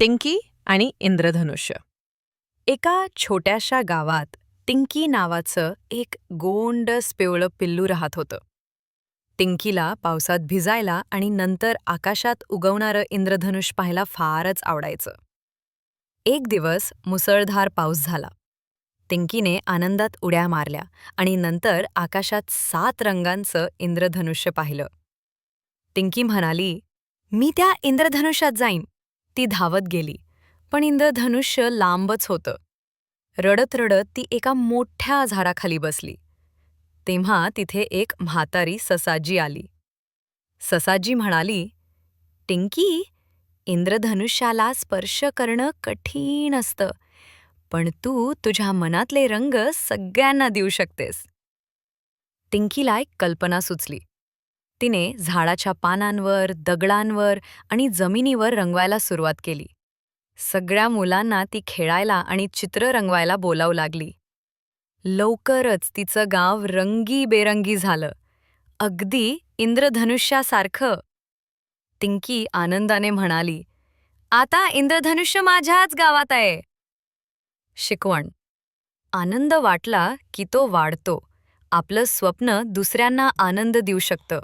टिंकी आणि इंद्रधनुष्य. एका छोट्याशा गावात टिंकी नावाचं एक गोंडस पिवळं पिल्लू राहत होतं. टिंकीला पावसात भिजायला आणि नंतर आकाशात उगवणारं इंद्रधनुष पाहायला फारच आवडायचं. एक दिवस मुसळधार पाऊस झाला. टिंकीने आनंदात उड्या मारल्या आणि नंतर आकाशात सात रंगांचं इंद्रधनुष्य पाहिलं. टिंकी म्हणाली मी त्या इंद्रधनुष्यात जाईन. ती धावत गेली. पण इंद्रधनुष्य लांबच होतं. रडत रडत ती एका मोठ्या झाडाखाली बसली. तेव्हा तिथे एक म्हातारी ससाजी आली. ससाजी म्हणाली टिंकी इंद्रधनुष्याला स्पर्श करणं कठीण असतं पण तू तुझ्या मनातले रंग सगळ्यांना देऊ शकतेस. टिंकीला एक कल्पना सुचली. तिने झाडाच्या पानांवर दगडांवर आणि जमिनीवर रंगवायला सुरुवात केली. सगळ्या मुलांना ती खेळायला आणि चित्र रंगवायला बोलावू लागली. लवकरच तिचं गाव रंगीबेरंगी झालं. अगदी इंद्रधनुष्यासारखं. टिंकी आनंदाने म्हणाली आता इंद्रधनुष्य माझ्याच गावात आहे. शिकवण. आनंद वाटला की तो वाढतो. आपलं स्वप्न दुसऱ्यांना आनंद देऊ शकतं.